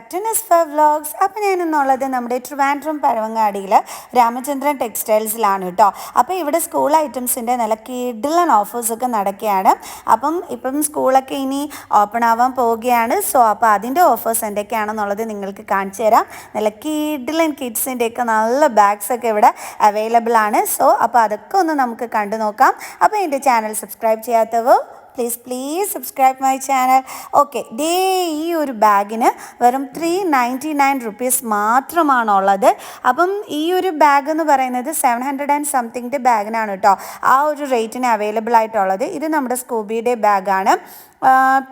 Back to vlogs അപ്പോൾ ഞാൻ ഇന്നുള്ളത് നമ്മുടെ ട്രിവാൻഡ്രം പഴവങ്ങാടിയിൽ രാമചന്ദ്രൻ ടെക്സ്റ്റൈൽസിലാണ് കേട്ടോ. അപ്പോൾ ഇവിടെ സ്കൂൾ ഐറ്റംസിന്റെ നല്ല കിഡിലൻ ഓഫേഴ്സൊക്കെ നടക്കുകയാണ്. അപ്പം ഇപ്പം സ്കൂളൊക്കെ ഇനി ഓപ്പൺ ആവാൻ പോവുകയാണ്. സോ അപ്പോൾ അതിന്റെ ഓഫേഴ്സ് എന്തൊക്കെയാണെന്നുള്ളത് നിങ്ങൾക്ക് കാണിച്ചു തരാം. നല്ല കിഡിലൻ കിഡ്സിന്റെയൊക്കെ നല്ല ബാഗ്സൊക്കെ ഇവിടെ അവൈലബിൾ ആണ് സോ അപ്പോൾ അതൊക്കെ ഒന്ന് നമുക്ക് കണ്ടു നോക്കാം. അപ്പോൾ എന്റെ ചാനൽ സബ്സ്ക്രൈബ് ചെയ്യാത്തവർ please please subscribe my channel okay day ഈ ഒരു ബാഗിന് വെറും ത്രീ നയന്റി നയൻ റുപ്പീസ് മാത്രമാണുള്ളത്. അപ്പം ഈ ഒരു ബാഗ് എന്ന് പറയുന്നത് സെവൻ ഹൺഡ്രഡ് ആൻഡ് സംതിങ്ങിന്റെ ബാഗിനാണ് കേട്ടോ ആ ഒരു റേറ്റിന് അവൈലബിൾ ആയിട്ടുള്ളത്. ഇത് നമ്മുടെ സ്കൂബിയുടെ ബാഗാണ്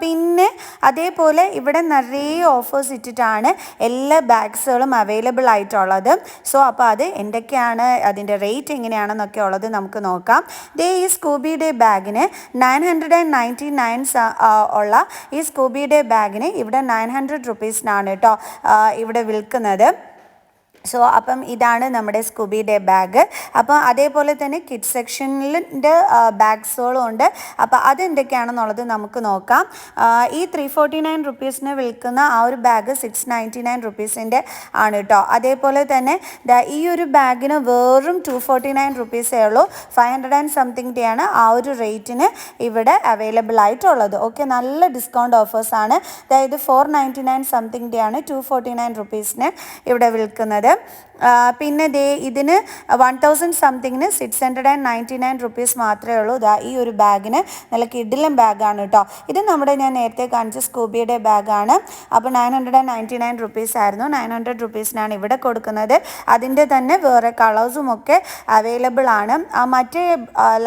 പിന്നെ അതേപോലെ ഇവിടെ നിറയെ ഓഫേഴ്സ് ഇട്ടിട്ടാണ് എല്ലാ ബാഗ്സുകളും അവൈലബിൾ ആയിട്ടുള്ളത്. സോ അപ്പോൾ അത് എന്തൊക്കെയാണ് അതിന്റെ റേറ്റ് എങ്ങനെയാണെന്നൊക്കെ ഉള്ളത് നമുക്ക് നോക്കാം. ദേ ഈ സ്കൂബിയുടെ ബാഗിന് nine hundred and ninety nine ഉള്ള ഈ സ്കൂബിയുടെ ബാഗിന് ഇവിടെ നയൻ ഹൺഡ്രഡ് റുപ്പീസിനാണ് കേട്ടോ ഇവിടെ വിൽക്കുന്നത്. സോ അപ്പം ഇതാണ് നമ്മുടെ സ്കൂബിയുടെ ബാഗ് അപ്പോൾ അതേപോലെ തന്നെ കിഡ് സെക്ഷനിന്റെ ബാഗ്സുകളും ഉണ്ട് അപ്പോൾ അതെന്തൊക്കെയാണെന്നുള്ളത് നമുക്ക് നോക്കാം. ഈ ത്രീ ഫോർട്ടി നയൻ റുപ്പീസിന് വിൽക്കുന്ന ആ ഒരു ബാഗ് സിക്സ് നയന്റി നയൻ റുപ്പീസിന്റെ ആണ് കേട്ടോ അതേപോലെ തന്നെ ഈ ഒരു ബാഗിന് വെറും ടു ഫോർട്ടി നയൻ റുപ്പീസേ ഉള്ളൂ ഫൈവ് ഹൺഡ്രഡ് ആൻഡ് സംതിങ്ങിന്റെയാണ് ആ ഒരു റേറ്റിന് ഇവിടെ അവൈലബിൾ ആയിട്ടുള്ളത്. ഓക്കെ നല്ല ഡിസ്കൗണ്ട് ഓഫേഴ്സാണ് അതായത് ഫോർ നയന്റി നയൻ സംതിങ്ങിന്റെയാണ് ടു ഫോർട്ടി നയൻ റുപ്പീസിന് ഇവിടെ വിൽക്കുന്നത്. ആ, പിന്നെ ദേ ഇതിന് one thousand സംതിങ്ങിന് six hundred and ninety nine rupees മാത്രമേ ഉള്ളൂ. ഇതാ ഈ ഒരു ബാഗിന് നല്ല കിഡിലും ബാഗാണ് കേട്ടോ ഇത് നമ്മുടെ ഞാൻ നേരത്തെ കാണിച്ച സ്കൂബിയുടെ ബാഗാണ്. അപ്പോൾ nine hundred and ninety nine rupees ആയിരുന്നു നയൻ ഹൺഡ്രഡ് റുപ്പീസിനാണ് ഇവിടെ കൊടുക്കുന്നത്. അതിന്റെ തന്നെ വേറെ കളേഴ്സും ഒക്കെ അവൈലബിൾ ആണ്. ആ മറ്റേ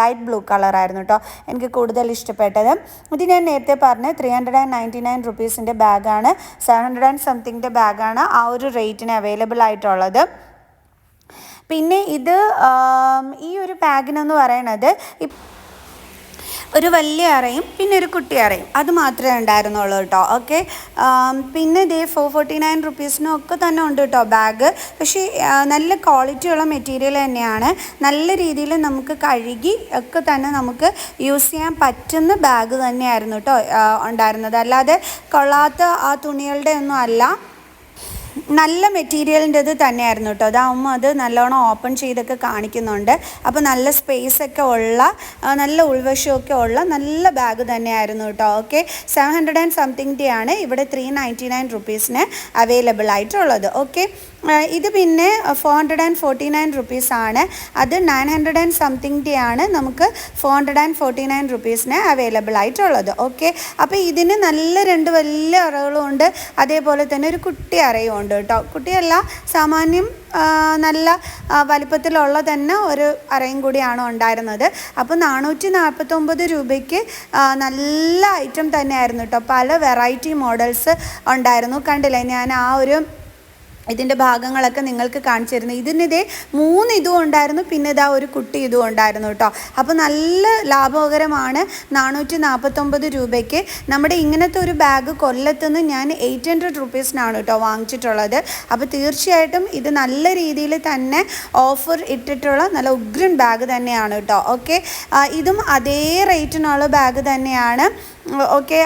ലൈറ്റ് ബ്ലൂ കളറായിരുന്നു കേട്ടോ എനിക്ക് കൂടുതൽ ഇഷ്ടപ്പെട്ടത്. ഇത് ഞാൻ നേരത്തെ പറഞ്ഞ three hundred and ninety nine റുപ്പീസിന്റെ ബാഗാണ്. സെവൻ ഹൺഡ്രഡ് ആൻഡ് സംതിങ്ങിന്റെ ബാഗാണ്. ആ ഒരു റേറ്റിന് അവൈലബിൾ ആയിട്ടുള്ളത്. പിന്നെ ഇത് ഈ ഒരു ബാഗിനെന്ന് പറയണത് ഒരു വലിയ അറയും പിന്നെ ഒരു കുട്ടി അറയും. അത് മാത്രമേ ഉണ്ടായിരുന്നുള്ളൂ കേട്ടോ. ഓക്കെ പിന്നെ ഇതേ ഫോർ ഫോർട്ടി നയൻ റുപ്പീസിനും ഒക്കെ തന്നെ ഉണ്ട് കേട്ടോ ബാഗ് പക്ഷേ നല്ല ക്വാളിറ്റിയുള്ള മെറ്റീരിയൽ തന്നെയാണ്. നല്ല രീതിയിൽ നമുക്ക് കഴുകി ഒക്കെ തന്നെ നമുക്ക് യൂസ് ചെയ്യാൻ പറ്റുന്ന ബാഗ് തന്നെയായിരുന്നു കേട്ടോ ഉണ്ടായിരുന്നത്. അല്ലാതെ കൊള്ളാത്ത ആ തുണികളുടെ ഒന്നും അല്ല. നല്ല മെറ്റീരിയലിന്റെത് തന്നെയായിരുന്നു കേട്ടോ. അതാവുമ്പോൾ അത് നല്ലോണം ഓപ്പൺ ചെയ്തൊക്കെ കാണിക്കുന്നുണ്ട്. അപ്പോൾ നല്ല സ്പേസ് ഒക്കെ ഉള്ള നല്ല ഉൾവശമൊക്കെ ഉള്ള നല്ല ബാഗ് തന്നെയായിരുന്നു കേട്ടോ. ഓക്കെ സെവൻ ഹൺഡ്രഡ് ആൻഡ് സംതിങ്ങിന്റെ ആണ് ഇവിടെ ത്രീ നയന്റി നയൻ റുപ്പീസിന് അവൈലബിൾ ആയിട്ടുള്ളത്. ഓക്കെ ഇത് പിന്നെ four hundred and forty nine rupees ആണ്. അത് നയൻ ഹൺഡ്രഡ് ആൻഡ് സംതിങ്ങിന്റെ ആണ് നമുക്ക് four hundred and forty nine റുപ്പീസിന് available ആയിട്ടുള്ളത്. ഓക്കെ അപ്പോൾ ഇതിന് നല്ല രണ്ട് വലിയ അറകളും ഉണ്ട് അതേപോലെ തന്നെ ഒരു കുട്ടി അറയും ഉണ്ട് കേട്ടോ. കുട്ടിയല്ല സാമാന്യം നല്ല വലിപ്പത്തിലുള്ള തന്നെ ഒരു അറയും കൂടിയാണ് ഉണ്ടായിരുന്നത്. അപ്പോൾ നാനൂറ്റി നാൽപ്പത്തൊമ്പത് രൂപയ്ക്ക് നല്ല ഐറ്റം തന്നെയായിരുന്നു കേട്ടോ. പല വെറൈറ്റി മോഡൽസ് ഉണ്ടായിരുന്നു. കണ്ടില്ലേ? ഞാൻ ആ ഒരു ഇതിന്റെ ഭാഗങ്ങളൊക്കെ നിങ്ങൾക്ക് കാണിച്ചു തരുന്നത് ഇതിനിതേ മൂന്ന് ഇതും ഉണ്ടായിരുന്നു. പിന്നെ ഇതാ ഒരു കുട്ടി ഇതും ഉണ്ടായിരുന്നു കേട്ടോ. അപ്പോൾ നല്ല ലാഭകരമാണ് നാനൂറ്റി നാൽപ്പത്തൊമ്പത് രൂപയ്ക്ക്. നമ്മുടെ ഇങ്ങനത്തെ ഒരു ബാഗ് കൊല്ലത്തുനിന്ന് ഞാൻ എയ്റ്റ് ഹൺഡ്രഡ് റുപ്പീസിനാണ് കേട്ടോ വാങ്ങിച്ചിട്ടുള്ളത്. അപ്പോൾ തീർച്ചയായിട്ടും ഇത് നല്ല രീതിയിൽ തന്നെ ഓഫർ ഇട്ടിട്ടുള്ള നല്ല ഉഗ്രൻ ബാഗ് തന്നെയാണ് കേട്ടോ. ഓക്കെ ഇതും അതേ റേറ്റിനുള്ള ബാഗ് തന്നെയാണ്. ഓക്കെ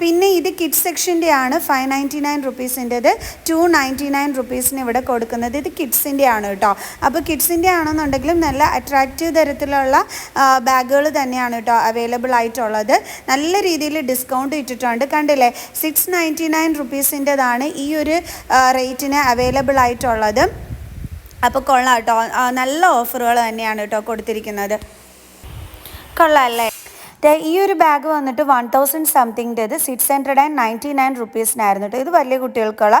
പിന്നെ ഇത് കിഡ് സെക്ഷന്റെ ആണ് ഫൈവ് നയന്റി നയൻ റുപ്പീസിന്റെത് ടു നയന്റി നയൻ റുപ്പീസിന് ഇവിടെ കൊടുക്കുന്നത് ഇത് കിഡ്സിന്റെ ആണ് കേട്ടോ അപ്പോൾ കിഡ്സിന്റെ ആണെന്നുണ്ടെങ്കിലും നല്ല അട്രാക്റ്റീവ് തരത്തിലുള്ള ബാഗുകൾ തന്നെയാണ് കേട്ടോ അവൈലബിൾ ആയിട്ടുള്ളത്. നല്ല രീതിയിൽ ഡിസ്കൗണ്ട് ഇട്ടിട്ടുണ്ട്. കണ്ടില്ലേ? സിക്സ് നയന്റി നയൻ റുപ്പീസിന്റെതാണ് ഈ ഒരു റേറ്റിന് അവൈലബിൾ ആയിട്ടുള്ളത്. അപ്പോൾ കൊള്ളാം കേട്ടോ നല്ല ഓഫറുകൾ തന്നെയാണ് കേട്ടോ കൊടുത്തിരിക്കുന്നത്. കൊള്ളാം അല്ലേ? ഈ ഒരു ബാഗ് വന്നിട്ട് one thousand സംതിങ്ങിന്റെത് six hundred and ninety nine റുപ്പീസിനായിരുന്നു കേട്ടോ ഇത് വലിയ കുട്ടികൾക്കുള്ള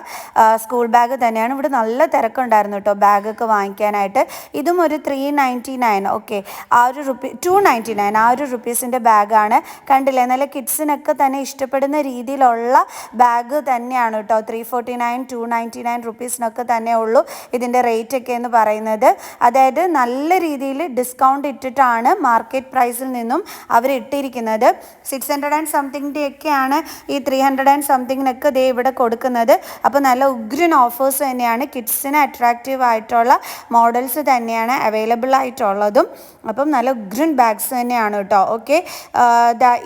സ്കൂൾ ബാഗ് തന്നെയാണ്. ഇവിടെ നല്ല തിരക്കുണ്ടായിരുന്നു കേട്ടോ ബാഗൊക്കെ വാങ്ങിക്കാനായിട്ട്. ഇതും ഒരു ത്രീ നയന്റി നയൻ ഓക്കെ ആ ഒരു റുപ്പി ടു നയന്റി നയൻ ആ ഒരു റുപ്പീസിന്റെ ബാഗാണ് കണ്ടില്ലേ നല്ല കിഡ്സിനൊക്കെ തന്നെ ഇഷ്ടപ്പെടുന്ന രീതിയിലുള്ള ബാഗ് തന്നെയാണ് കേട്ടോ three forty nine two ninety nine റുപ്പീസിനൊക്കെ തന്നെ ഉള്ളൂ ഇതിന്റെ റേറ്റ് ഒക്കെ എന്ന് പറയുന്നത്. അതായത് നല്ല രീതിയിൽ ഡിസ്കൗണ്ട് ഇട്ടിട്ടാണ് മാർക്കറ്റ് പ്രൈസിൽ നിന്നും അവർ ഇട്ടിരിക്കുന്നത്. സിക്സ് ഹൺഡ്രഡ് ആൻഡ് സംതിങ്ങിന്റെ ഒക്കെയാണ് ഈ ത്രീ ഹൺഡ്രഡ് ആൻഡ് സംതിങ്ങിനൊക്കെ ദേ ഇവിടെ കൊടുക്കുന്നത്. അപ്പോൾ നല്ല ഉഗ്രൻ ഓഫേഴ്സ് തന്നെയാണ്. കിഡ്സിന് അട്രാക്റ്റീവ് ആയിട്ടുള്ള മോഡൽസ് തന്നെയാണ് അവൈലബിൾ ആയിട്ടുള്ളതും. അപ്പം നല്ല ഉഗ്രൻ ബാഗ്സ് തന്നെയാണ് കേട്ടോ. ഓക്കെ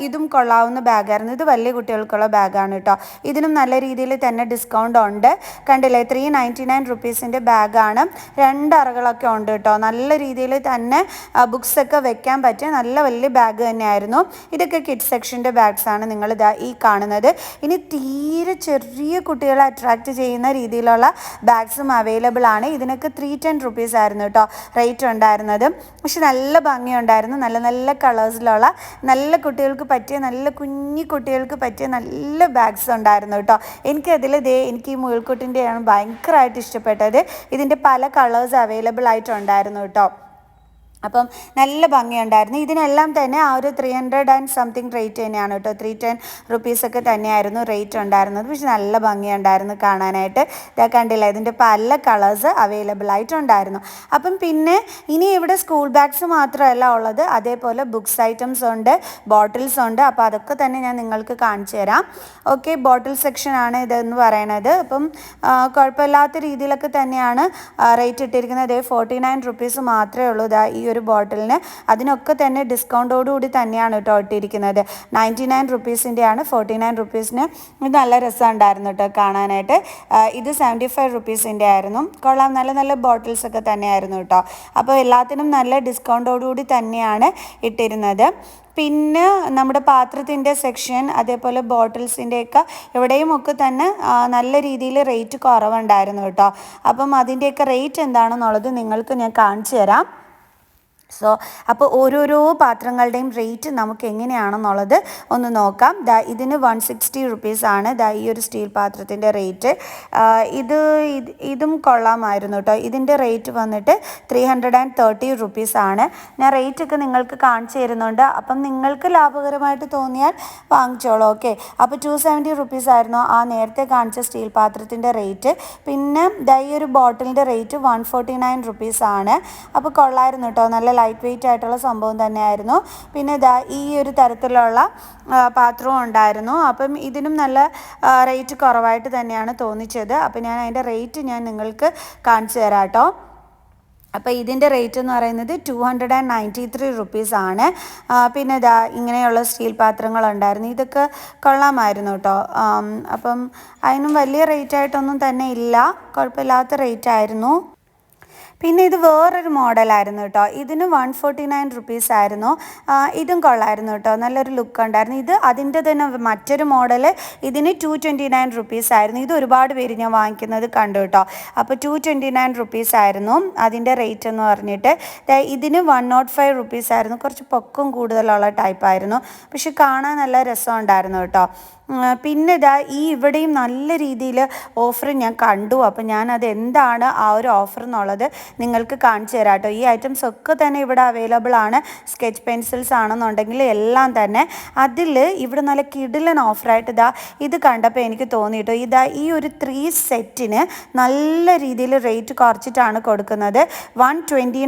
ഇതും കൊള്ളാവുന്ന ബാഗായിരുന്നു ഇത് വലിയ കുട്ടികൾക്കുള്ള ബാഗാണ് കേട്ടോ. ഇതിനും നല്ല രീതിയിൽ തന്നെ ഡിസ്കൗണ്ട് ഉണ്ട്. കണ്ടില്ലേ? ത്രീ നയന്റി നയൻ റുപ്പീസിന്റെ ബാഗാണ് രണ്ടറകളൊക്കെ ഉണ്ട് കേട്ടോ. നല്ല രീതിയിൽ തന്നെ ബുക്സൊക്കെ വെക്കാൻ പറ്റിയ നല്ല വലിയ ബാഗ് തന്നെയായിരുന്നു ഇതൊക്കെ കിഡ് സെക്ഷന്റെ ബാഗ്സ് ആണ് നിങ്ങൾ ഇതാ ഈ കാണുന്നത്. ഇനി തീരെ ചെറിയ കുട്ടികളെ അട്രാക്റ്റ് ചെയ്യുന്ന രീതിയിലുള്ള ബാഗ്സും അവൈലബിൾ ആണ്. ഇതിനൊക്കെ ത്രീ ടെൻ റുപ്പീസ് ആയിരുന്നു കേട്ടോ റേറ്റ് ഉണ്ടായിരുന്നത്. പക്ഷെ നല്ല ഭംഗിയുണ്ടായിരുന്നു. നല്ല നല്ല കളേഴ്സിലുള്ള നല്ല കുട്ടികൾക്ക് പറ്റിയ നല്ല കുഞ്ഞി കുട്ടികൾക്ക് പറ്റിയ നല്ല ബാഗ്സ് ഉണ്ടായിരുന്നു കേട്ടോ എനിക്കതിൽ ദേ എനിക്ക് ഈ മുയൽക്കുട്ടിന്റെയാണ് ഭയങ്കരമായിട്ട് ഇഷ്ടപ്പെട്ടത്. ഇതിന്റെ പല കളേഴ്സ് അവൈലബിൾ ആയിട്ടുണ്ടായിരുന്നു കേട്ടോ അപ്പം നല്ല ഭംഗിയുണ്ടായിരുന്നു. ഇതിനെല്ലാം തന്നെ ആ ഒരു three hundred and something rate തന്നെയാണ് കേട്ടോ. ത്രീ ടെൻ റുപ്പീസൊക്കെ തന്നെയായിരുന്നു റേറ്റ് ഉണ്ടായിരുന്നത്. പക്ഷെ നല്ല ഭംഗിയുണ്ടായിരുന്നു കാണാനായിട്ട്. ഇതാ കണ്ടില്ല ഇതിന്റെ പല കളേഴ്സ് അവൈലബിൾ ആയിട്ടുണ്ടായിരുന്നു. അപ്പം പിന്നെ ഇനി ഇവിടെ സ്കൂൾ ബാഗ്സ് മാത്രമല്ല ഉള്ളത്. അതേപോലെ ബുക്സ് ഐറ്റംസ് ഉണ്ട് ബോട്ടിൽസ് ഉണ്ട്. അപ്പോൾ അതൊക്കെ തന്നെ ഞാൻ നിങ്ങൾക്ക് കാണിച്ചു തരാം. ഓക്കെ ബോട്ടിൽ സെക്ഷനാണ് ഇതെന്ന് പറയണത്. അപ്പം കുഴപ്പമില്ലാത്ത രീതിയിലൊക്കെ തന്നെയാണ് റേറ്റ് ഇട്ടിരിക്കുന്നത്. അതേ ഫോർട്ടി നയൻ റുപ്പീസ് മാത്രമേ ഉള്ളൂ. ഇതാ ഈ ഒരു ബോട്ടിലിന് അതിനൊക്കെ തന്നെ ഡിസ്കൗണ്ടോടുകൂടി തന്നെയാണ് കേട്ടോ ഇട്ടിരിക്കുന്നത്. നയന്റി നയൻ റുപ്പീസിന്റെയാണ് ഫോർട്ടി നയൻ റുപ്പീസിന് ഇത് നല്ല രസമുണ്ടായിരുന്നു കേട്ടോ കാണാനായിട്ട്. ഇത് സെവന്റി ഫൈവ് റുപ്പീസിന്റെ ആയിരുന്നു. കൊള്ളാം നല്ല നല്ല ബോട്ടിൽസ് ഒക്കെ തന്നെയായിരുന്നു കേട്ടോ. അപ്പോൾ എല്ലാത്തിനും നല്ല ഡിസ്കൗണ്ടോടുകൂടി തന്നെയാണ് ഇട്ടിരുന്നത്. പിന്നെ നമ്മുടെ പാത്രത്തിന്റെ സെക്ഷൻ അതേപോലെ ബോട്ടിൽസിന്റെയൊക്കെ ഇവിടെയും ഒക്കെ തന്നെ നല്ല രീതിയിൽ റേറ്റ് കുറവുണ്ടായിരുന്നു കേട്ടോ. അപ്പം അതിന്റെയൊക്കെ റേറ്റ് എന്താണെന്നുള്ളത് നിങ്ങൾക്ക് ഞാൻ കാണിച്ചു തരാം. സോ അപ്പോൾ ഓരോരോ പാത്രങ്ങളുടെയും റേറ്റ് നമുക്ക് എങ്ങനെയാണെന്നുള്ളത് ഒന്ന് നോക്കാം. ദാ ഇതിന് വൺ സിക്സ്റ്റി റുപ്പീസാണ് ദാ ഈ ഒരു സ്റ്റീൽ പാത്രത്തിന്റെ റേറ്റ് ഇത് ഇതും കൊള്ളാമായിരുന്നു കേട്ടോ ഇതിന്റെ റേറ്റ് വന്നിട്ട് ത്രീ ഹൺഡ്രഡ് ആൻഡ് തേർട്ടി റുപ്പീസാണ് ഞാൻ റേറ്റ് ഒക്കെ നിങ്ങൾക്ക് കാണിച്ചു തരുന്നുണ്ട്. അപ്പം നിങ്ങൾക്ക് ലാഭകരമായിട്ട് തോന്നിയാൽ വാങ്ങിച്ചോളൂ. ഓക്കെ അപ്പോൾ ടു സെവന്റി റുപ്പീസ് ആയിരുന്നു ആ നേരത്തെ കാണിച്ച സ്റ്റീൽ പാത്രത്തിന്റെ റേറ്റ് പിന്നെ ദാ ഈ ഒരു ബോട്ടിലിന്റെ റേറ്റ് വൺ ഫോർട്ടി നയൻ റുപ്പീസാണ് അപ്പോൾ കൊള്ളായിരുന്നു കേട്ടോ നല്ല ലൈറ്റ് വെയിറ്റ് ആയിട്ടുള്ള സംഭവം തന്നെയായിരുന്നു. പിന്നെ ഇതാ ഈ ഒരു തരത്തിലുള്ള പാത്രവും ഉണ്ടായിരുന്നു. അപ്പം ഇതിനും നല്ല റേറ്റ് കുറവായിട്ട് തന്നെയാണ് തോന്നിച്ചത്. അപ്പം ഞാൻ അതിന്റെ റേറ്റ് ഞാൻ നിങ്ങൾക്ക് കാണിച്ചു തരാം കേട്ടോ അപ്പോൾ ഇതിന്റെ റേറ്റ് എന്ന് പറയുന്നത് two hundred and ninety three rupees ആണ് പിന്നെ ഇതാ ഇങ്ങനെയുള്ള സ്റ്റീൽ പാത്രങ്ങളുണ്ടായിരുന്നു ഇതൊക്കെ കൊള്ളാമായിരുന്നു കേട്ടോ അപ്പം അതിനും വലിയ റേറ്റ് ആയിട്ടൊന്നും തന്നെ ഇല്ല. കുഴപ്പമില്ലാത്ത റേറ്റ് ആയിരുന്നു. പിന്നെ ഇത് വേറൊരു മോഡലായിരുന്നു കേട്ടോ. ഇതിന് വൺ ഫോർട്ടി നയൻ റുപ്പീസ് ആയിരുന്നു ഇതും കൊള്ളായിരുന്നു കേട്ടോ. നല്ലൊരു ലുക്ക് ഉണ്ടായിരുന്നു. ഇത് അതിന്റെ തന്നെ മറ്റൊരു മോഡൽ ഇതിന് ടു ട്വന്റി നയൻ റുപ്പീസ് ആയിരുന്നു. ഇത് ഒരുപാട് പേര് ഞാൻ വാങ്ങിക്കുന്നത് കണ്ടു കേട്ടോ. അപ്പോൾ ടു ട്വന്റി നയൻ റുപ്പീസ് ആയിരുന്നു. അതിന്റെ റേറ്റ് എന്ന് പറഞ്ഞിട്ട്. ഇതിന് വൺ നോട്ട് ഫൈവ് റുപ്പീസ് ആയിരുന്നു. കുറച്ച് പൊക്കം കൂടുതലുള്ള ടൈപ്പായിരുന്നു പക്ഷെ കാണാൻ നല്ല രസമുണ്ടായിരുന്നു കേട്ടോ. പിന്നെ ഇതാ ഈ ഇവിടെയും നല്ല രീതിയിൽ ഓഫർ ഞാൻ കണ്ടു. അപ്പോൾ ഞാനത് എന്താണ് ആ ഒരു ഓഫർ എന്നുള്ളത് നിങ്ങൾക്ക് കാണിച്ചു തരാം കേട്ടോ. ഈ ഐറ്റംസ് ഒക്കെ തന്നെ ഇവിടെ അവൈലബിൾ ആണ്. സ്കെച്ച് പെൻസിൽസ് ആണെന്നുണ്ടെങ്കിൽ എല്ലാം തന്നെ. അതിൽ ഇവിടെ നല്ല കിടിലൻ ഓഫറായിട്ട് ഇതാ ഇത് കണ്ടപ്പോൾ എനിക്ക് തോന്നി കേട്ടോ. ഇതാ ഈ ഒരു ത്രീ സെറ്റിന് നല്ല രീതിയിൽ റേറ്റ് കുറച്ചിട്ടാണ് കൊടുക്കുന്നത്. വൺ ട്വന്റി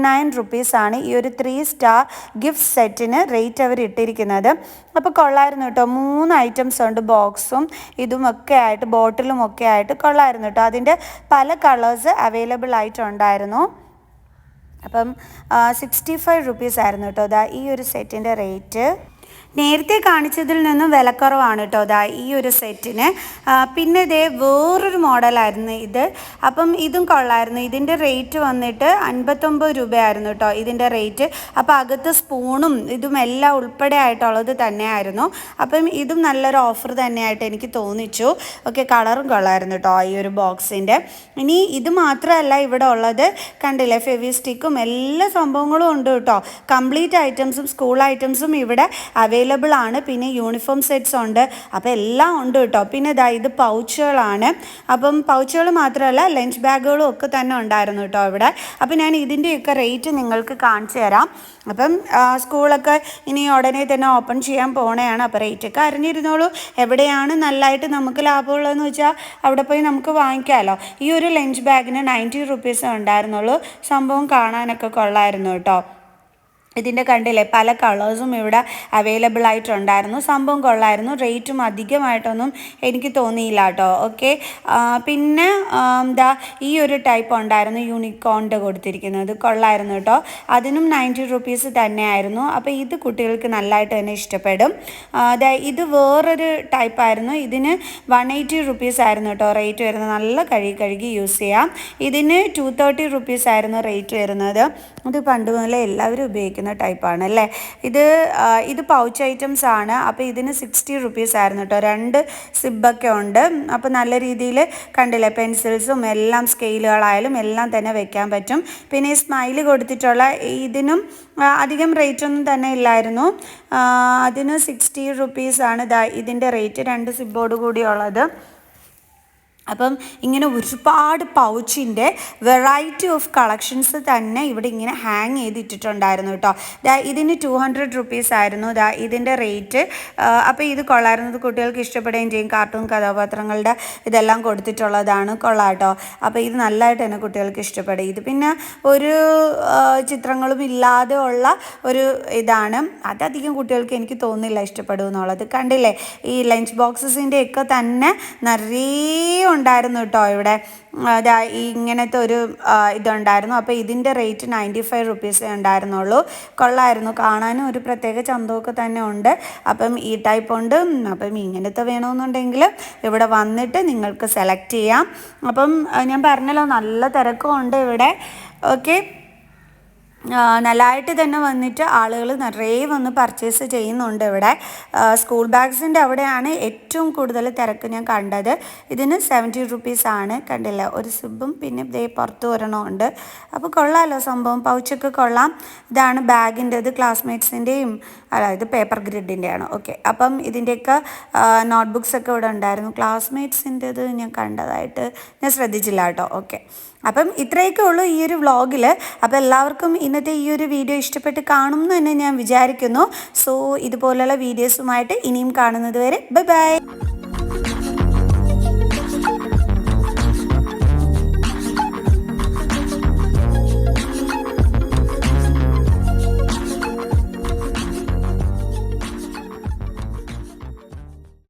ആണ് ഈ ഒരു ത്രീ സ്റ്റാർ ഗിഫ്റ്റ് സെറ്റിന് റേറ്റ് അവർ ഇട്ടിരിക്കുന്നത് അപ്പോൾ കൊള്ളായിരുന്നു കേട്ടോ. മൂന്ന് ഐറ്റംസ് ഉണ്ട്. ബോക്സും ഇതുമൊക്കെ ആയിട്ട് ബോട്ടിലും ഒക്കെ ആയിട്ട് കൊള്ളായിരുന്നു കേട്ടോ. അതിന്റെ പല കളേഴ്സ് അവൈലബിൾ ആയിട്ടുണ്ടായിരുന്നു. അപ്പം സിക്സ്റ്റി ഫൈവ് റുപ്പീസ് ആയിരുന്നു കേട്ടോ അതാ ഈ ഒരു സെറ്റിന്റെ റേറ്റ്. നേരത്തെ കാണിച്ചതിൽ നിന്നും വിലക്കുറവാണ് കേട്ടോ അതാ ഈ ഒരു സെറ്റിന്. പിന്നെ ഇതേ വേറൊരു മോഡലായിരുന്നു ഇത്. അപ്പം ഇതും കൊള്ളായിരുന്നു. ഇതിന്റെ റേറ്റ് വന്നിട്ട് അൻപത്തൊമ്പത് രൂപയായിരുന്നു കേട്ടോ ഇതിന്റെ റേറ്റ്. അപ്പോൾ അകത്ത് സ്പൂണും ഇതും എല്ലാം ഉൾപ്പെടെ ആയിട്ടുള്ളത് തന്നെയായിരുന്നു. അപ്പം ഇതും നല്ലൊരു ഓഫർ തന്നെയായിട്ട് എനിക്ക് തോന്നിച്ചു. ഓക്കെ കളറും കൊള്ളായിരുന്നു കേട്ടോ ഈ ഒരു ബോക്സിന്റെ. ഇനി ഇത് മാത്രമല്ല ഇവിടെ ഉള്ളത്. കണ്ടില്ലേ ഫെവി സ്റ്റിക്കും എല്ലാ സംഭവങ്ങളും ഉണ്ട് കേട്ടോ. കംപ്ലീറ്റ് ഐറ്റംസും സ്കൂൾ ഐറ്റംസും ഇവിടെ അവൈലബിൾ ആണ്. പിന്നെ യൂണിഫോം സെറ്റ്സ് ഉണ്ട്. അപ്പോൾ എല്ലാം ഉണ്ട് കേട്ടോ. പിന്നെ ഇതാ ഇത് പൗച്ചുകളാണ്. അപ്പം പൗച്ചുകൾ മാത്രമല്ല ലഞ്ച് ബാഗുകളും ഒക്കെ തന്നെ ഉണ്ടായിരുന്നു കേട്ടോ ഇവിടെ. അപ്പം ഞാൻ ഇതിന്റെയൊക്കെ റേറ്റ് നിങ്ങൾക്ക് കാണിച്ചു തരാം. അപ്പം സ്കൂളൊക്കെ ഇനി ഉടനെ തന്നെ ഓപ്പൺ ചെയ്യാൻ പോണേയാണ്. അപ്പോൾ റേറ്റൊക്കെ അറിഞ്ഞിരുന്നോളൂ. എവിടെയാണ് നല്ലതായിട്ട് നമുക്ക് ലാഭമുള്ളതെന്ന് വെച്ചാൽ അവിടെ പോയി നമുക്ക് വാങ്ങിക്കാമല്ലോ ഈ ഒരു ലഞ്ച് ബാഗിന് നയന്റി റുപ്പീസ് ഉണ്ടായിരുന്നുള്ളൂ. സംഭവം കാണാനൊക്കെ കൊള്ളായിരുന്നു കേട്ടോ. ഇതിന്റെ കണ്ടില്ലേ പല കളേഴ്സും ഇവിടെ അവൈലബിൾ ആയിട്ടുണ്ടായിരുന്നു. സംഭവം കൊള്ളായിരുന്നു. റേറ്റും അധികമായിട്ടൊന്നും എനിക്ക് തോന്നിയില്ല കേട്ടോ. ഓക്കെ? പിന്നെ എന്താ ഈ ഒരു ടൈപ്പ് ഉണ്ടായിരുന്നു യൂണിക്കോണിന്റെ കൊടുത്തിരിക്കുന്നത്. കൊള്ളായിരുന്നു കേട്ടോ. അതിനും നയന്റി റുപ്പീസ് തന്നെയായിരുന്നു. അപ്പോൾ ഇത് കുട്ടികൾക്ക് നല്ലതായിട്ട് തന്നെ ഇഷ്ടപ്പെടും. അതാ ഇത് വേറൊരു ടൈപ്പായിരുന്നു. ഇതിന് വൺ എയ്റ്റി റുപ്പീസ് ആയിരുന്നു കേട്ടോ റേറ്റ് വരുന്നത്. നല്ല കഴുകി കഴുകി യൂസ് ചെയ്യാം. ഇതിന് ടു തേർട്ടി റുപ്പീസ് ആയിരുന്നു റേറ്റ് വരുന്നത്. ഇത് പണ്ട് മുതലേ എല്ലാവരും ഉപയോഗിക്കുന്ന ടൈപ്പാണ് അല്ലേ? ഇത് ഇത് പൗച്ച് ഐറ്റംസ് ആണ്. അപ്പോൾ ഇതിന് സിക്സ്റ്റി റുപ്പീസ് ആയിരുന്നു കേട്ടോ രണ്ട് സിബൊക്കെ ഉണ്ട്. അപ്പോൾ നല്ല രീതിയിൽ കണ്ടില്ലേ പെൻസിൽസും എല്ലാം സ്കെയിലുകളായാലും എല്ലാം തന്നെ വെക്കാൻ പറ്റും. പിന്നെ ഈ സ്മൈൽ കൊടുത്തിട്ടുള്ള ഇതിനും അധികം റേറ്റ് ഒന്നും തന്നെ ഇല്ലായിരുന്നു. അതിന് സിക്സ്റ്റി റുപ്പീസാണ് ദാ ഇതിന്റെ റേറ്റ് രണ്ട് സിബോട് കൂടിയുള്ളത് അപ്പം ഇങ്ങനെ ഒരുപാട് പൗച്ചിന്റെ വെറൈറ്റി ഓഫ് കളക്ഷൻസ് തന്നെ ഇവിടെ ഇങ്ങനെ ഹാങ് ചെയ്തിട്ടിട്ടുണ്ടായിരുന്നു കേട്ടോ. ദാ ഇതിന് ടു ഹൺഡ്രഡ് റുപ്പീസ് ആയിരുന്നു. ദാ ഇതിന്റെ റേറ്റ് അപ്പോൾ ഇത് കൊള്ളായിരുന്നത് കുട്ടികൾക്ക് ഇഷ്ടപ്പെടുകയും ചെയ്യും. കാർട്ടൂൺ കഥാപാത്രങ്ങളുടെ ഇതെല്ലാം കൊടുത്തിട്ടുള്ളതാണ് കൊള്ളാം കേട്ടോ. അപ്പോൾ ഇത് നല്ലതായിട്ട് തന്നെ കുട്ടികൾക്ക് ഇഷ്ടപ്പെടും. ഇത് പിന്നെ ഒരു ചിത്രങ്ങളും ഇല്ലാതെ ഉള്ള ഒരു ഇതാണ്. അതധികം കുട്ടികൾക്ക് എനിക്ക് തോന്നുന്നില്ല ഇഷ്ടപ്പെടും എന്നുള്ളത് കണ്ടില്ലേ? ഈ ലഞ്ച് ബോക്സസിന്റെ ഒക്കെ തന്നെ നിറയെ ഉണ്ടായിരുന്നു കേട്ടോ ഇവിടെ. ഇങ്ങനത്തെ ഒരു ഇതുണ്ടായിരുന്നു. അപ്പോൾ ഇതിന്റെ റേറ്റ് നയന്റി ഫൈവ് റുപ്പീസേ ഉണ്ടായിരുന്നുള്ളൂ. കൊള്ളായിരുന്നു. കാണാനും ഒരു പ്രത്യേക ചന്തമൊക്കെ തന്നെ ഉണ്ട്. അപ്പം ഈ ടൈപ്പ് ഉണ്ട്. അപ്പം ഇങ്ങനത്തെ വേണമെന്നുണ്ടെങ്കിൽ ഇവിടെ വന്നിട്ട് നിങ്ങൾക്ക് സെലക്ട് ചെയ്യാം. അപ്പം ഞാൻ പറഞ്ഞല്ലോ നല്ല തിരക്കും ഉണ്ട് ഇവിടെ. ഓക്കെ നല്ലതായിട്ട് തന്നെ വന്നിട്ട് ആളുകൾ നിറയെ വന്ന് പർച്ചേസ് ചെയ്യുന്നുണ്ട് ഇവിടെ. സ്കൂൾ ബാഗ്സിന്റെ അവിടെയാണ് ഏറ്റവും കൂടുതൽ തിരക്ക് ഞാൻ കണ്ടത്. ഇതിന് സെവന്റി റുപ്പീസ് ആണ്. കണ്ടില്ല? ഒരു സിബും പിന്നെ ഇതേ പുറത്ത് വരണമുണ്ട് അപ്പോൾ കൊള്ളാമല്ലോ സംഭവം. പൗച്ചൊക്കെ കൊള്ളാം. ഇതാണ് ബാഗിന്റെ ഇത് ക്ലാസ്മേറ്റ്സിന്റെയും അല്ല ഇത് പേപ്പർ ഗ്രിഡിന്റെയാണ് ഓക്കെ അപ്പം ഇതിന്റെയൊക്കെ നോട്ട്ബുക്സ് ഒക്കെ ഇവിടെ ഉണ്ടായിരുന്നു. ക്ലാസ്മേറ്റ്സിന്റെത് ഞാൻ കണ്ടതായിട്ട് ഞാൻ ശ്രദ്ധിച്ചില്ല കേട്ടോ. ഓക്കെ അപ്പം ഇത്രയൊക്കെ ഉള്ളൂ ഈ ഒരു വ്ളോഗിൽ അപ്പോൾ എല്ലാവർക്കും ഇന്നത്തെ ഈ ഒരു വീഡിയോ ഇഷ്ടപ്പെട്ട് കാണും എന്ന് തന്നെ ഞാൻ വിചാരിക്കുന്നു. സോ ഇതുപോലുള്ള വീഡിയോസുമായിട്ട് ഇനിയും കാണുന്നത് വരെ ബൈ ബൈ.